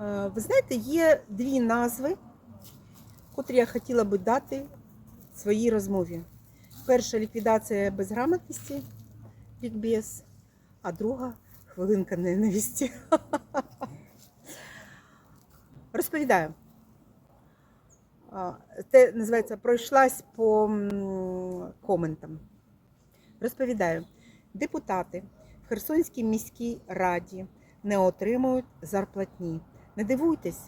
Е, Ви знаєте, є дві назви, котрі я хотіла би дати своїй розмові. Перша ліквідація безграмотності, лікбез, а друга хвилинка ненависті. Розповідаю. Це називається пройшлась по коментам. Розповідаю, депутати в Херсонській міській раді не отримують зарплатні. Не дивуйтесь,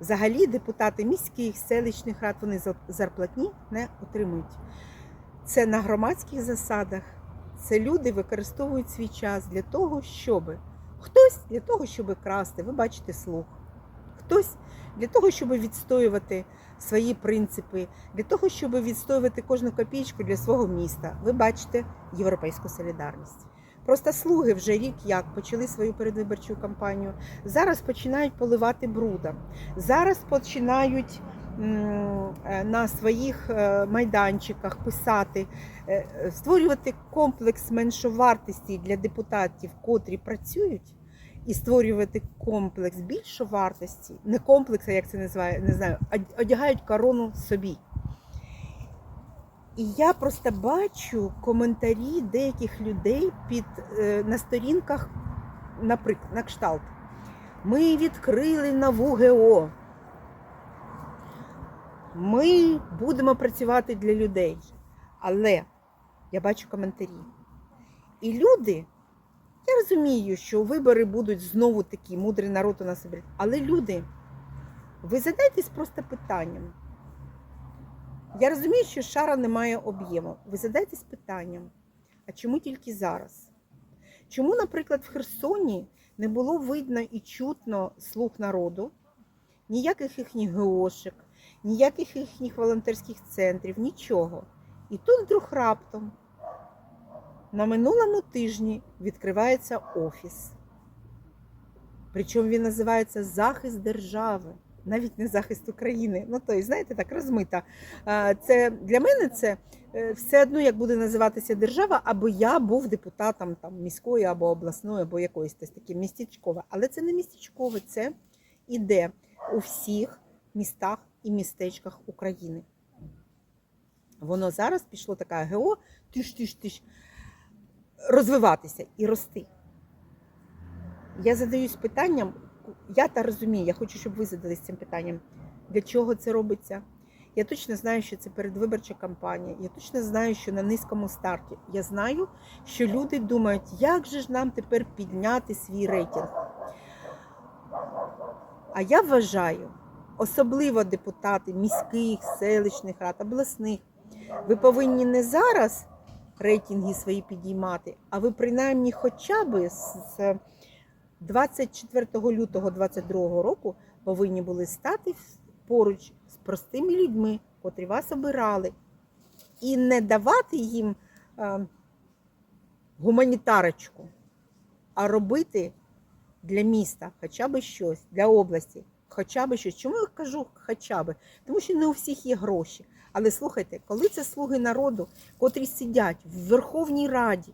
взагалі депутати міських селищних рад вони зарплатні не отримують. Це на громадських засадах. Це люди використовують свій час для того, щоб хтось для того, щоб красти, ви бачите слух. Хтось для того, щоб відстоювати свої принципи, для того, щоб відстоювати кожну копійку для свого міста. Ви бачите європейську солідарність. Просто слуги вже рік як почали свою передвиборчу кампанію. Зараз починають поливати брудом. Зараз починають е, на своїх е, майданчиках писати, е, створювати комплекс меншовартості для депутатів, котрі працюють, і створювати комплекс більшовартості, не комплекс, як це називає, не знаю, одягають корону собі. І я просто бачу коментарі деяких людей під, е, на сторінках, наприклад, на кшталт. Ми відкрили нову ГО. Ми будемо працювати для людей. Але я бачу коментарі. І люди, я розумію, що вибори будуть знову такі, мудрий народ у нас. Але люди, ви задайтесь просто питанням. Я розумію, що шара не має об'єму. Ви задайтесь питанням, а чому тільки зараз? Чому, наприклад, в Херсоні не було видно і чутно слуг народу, ніяких їхніх ГОшек, ніяких їхніх волонтерських центрів, нічого. І тут вдруг раптом на минулому тижні відкривається офіс. Причому він називається Захист держави, навіть не захист України. Ну, то, знаєте, так розмита. Це для мене це е, все одно, як буде називатися держава, або я був депутатом там, міської або обласної, або якоїсь таке містечкове. Але це не містечкове, це іде у всіх містах і містечках України. Воно зараз пішло така ГО, тиш-тиш-тиш, розвиватися і рости. Я задаюсь питанням, я та розумію, я хочу, щоб ви задались цим питанням, для чого це робиться. Я точно знаю, що це передвиборча кампанія. Я точно знаю, що на низькому старті. Я знаю, що люди думають, як же ж нам тепер підняти свій рейтинг. А я вважаю, особливо депутати міських, селищних рад, обласних, ви повинні не зараз рейтинги свої підіймати, а ви принаймні хоча б з 24 лютого 2022 року повинні були стати поруч з простими людьми, котрі вас обирали, і не давати їм е, гуманітарочку, а робити для міста хоча б щось, для області, хоча б щось. Чому я кажу хоча б? Тому що не у всіх є гроші. Але слухайте, коли це слуги народу, котрі сидять в Верховній Раді,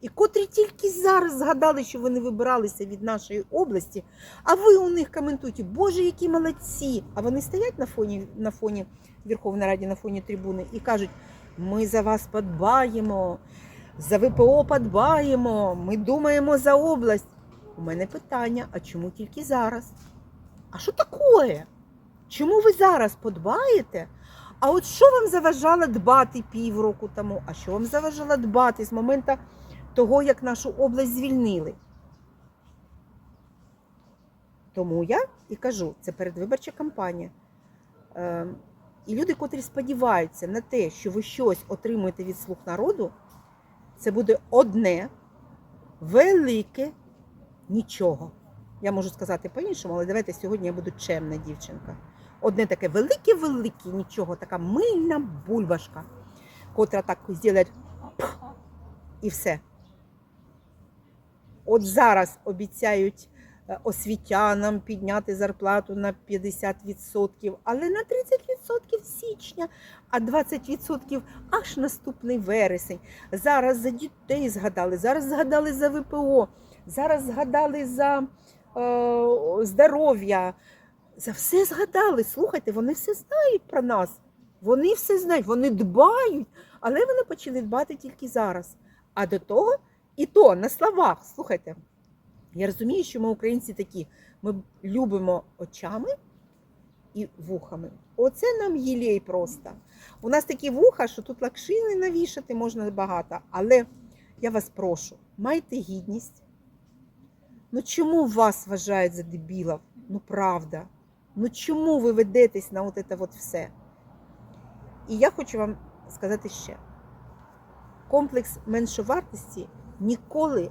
і котрі тільки зараз згадали, що вони вибиралися від нашої області, а ви у них коментуєте, Боже, які молодці! А вони стоять на фоні, на фоні Верховної Раді, на фоні трибуни і кажуть, ми за вас подбаємо, за ВПО подбаємо, ми думаємо за область. У мене питання, а чому тільки зараз? А що таке? Чому ви зараз подбаєте? А от що вам заважало дбати півроку тому? А що вам заважало дбати з моменту того, як нашу область звільнили? Тому я і кажу, це передвиборча кампанія. Е, і люди, котрі сподіваються на те, що ви щось отримуєте від слуг народу, це буде одне велике нічого. Я можу сказати по-іншому, але давайте сьогодні я буду чемна дівчинка. Одне таке велике-велике нічого, така мильна бульбашка, котра так зробить і все. От зараз обіцяють е, освітянам підняти зарплату на 50%, але на 30% січня, а 20% аж наступний вересень. Зараз за дітей згадали, зараз згадали за ВПО, зараз згадали за е, здоров'я. За все згадали. Слухайте, вони все знають про нас. Вони все знають, вони дбають, але вони почали дбати тільки зараз. А до того, і то на словах, слухайте, я розумію, що ми українці такі, ми любимо очами і вухами. Оце нам єлей просто. У нас такі вуха, що тут лакшини навішати можна багато. Але я вас прошу, майте гідність. Ну чому вас вважають за дебілів? Ну правда. Ну чому ви ведетесь на от це от все? І я хочу вам сказати ще: комплекс меншовартості ніколи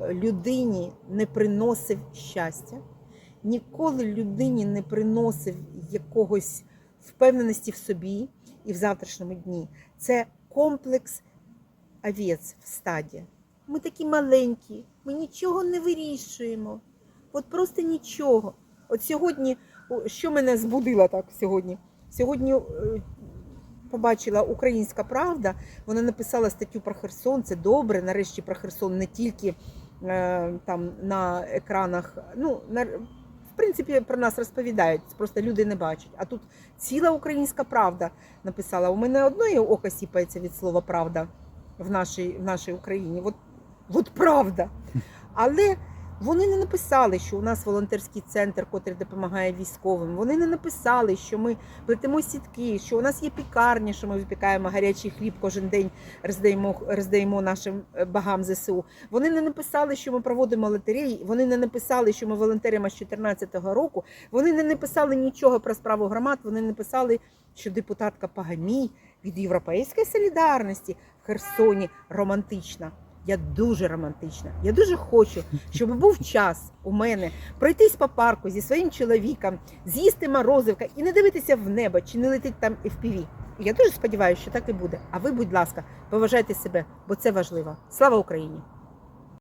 людині не приносив щастя, ніколи людині не приносив якогось впевненості в собі і в завтрашньому дні. Це комплекс овець в стаді. Ми такі маленькі, ми нічого не вирішуємо. От просто нічого. От сьогодні, що мене збудило так сьогодні? Сьогодні е, побачила Українська Правда, вона написала статтю про Херсон. Це добре. Нарешті про Херсон не тільки е, там на екранах. Ну, на, в принципі, про нас розповідають, просто люди не бачать. А тут ціла українська правда написала. У мене одної око сіпається від слова правда в нашій, в нашій Україні. От, от правда. Але вони не написали, що у нас волонтерський центр, котрий допомагає військовим. Вони не написали, що ми плетемо сітки, що у нас є пікарня, що ми випікаємо гарячий хліб кожен день, роздаємо, роздаємо нашим е, багам ЗСУ. Вони не написали, що ми проводимо лотереї. Вони не написали, що ми волонтеримо з 2014 року. Вони не написали нічого про справу громад. Вони не написали, що депутатка Пагамій від Європейської солідарності в Херсоні романтична. Я дуже романтична. Я дуже хочу, щоб був час у мене пройтись по парку зі своїм чоловіком, з'їсти морозивка і не дивитися в небо, чи не летить там FPV. Я дуже сподіваюся, що так і буде. А ви, будь ласка, поважайте себе, бо це важливо. Слава Україні!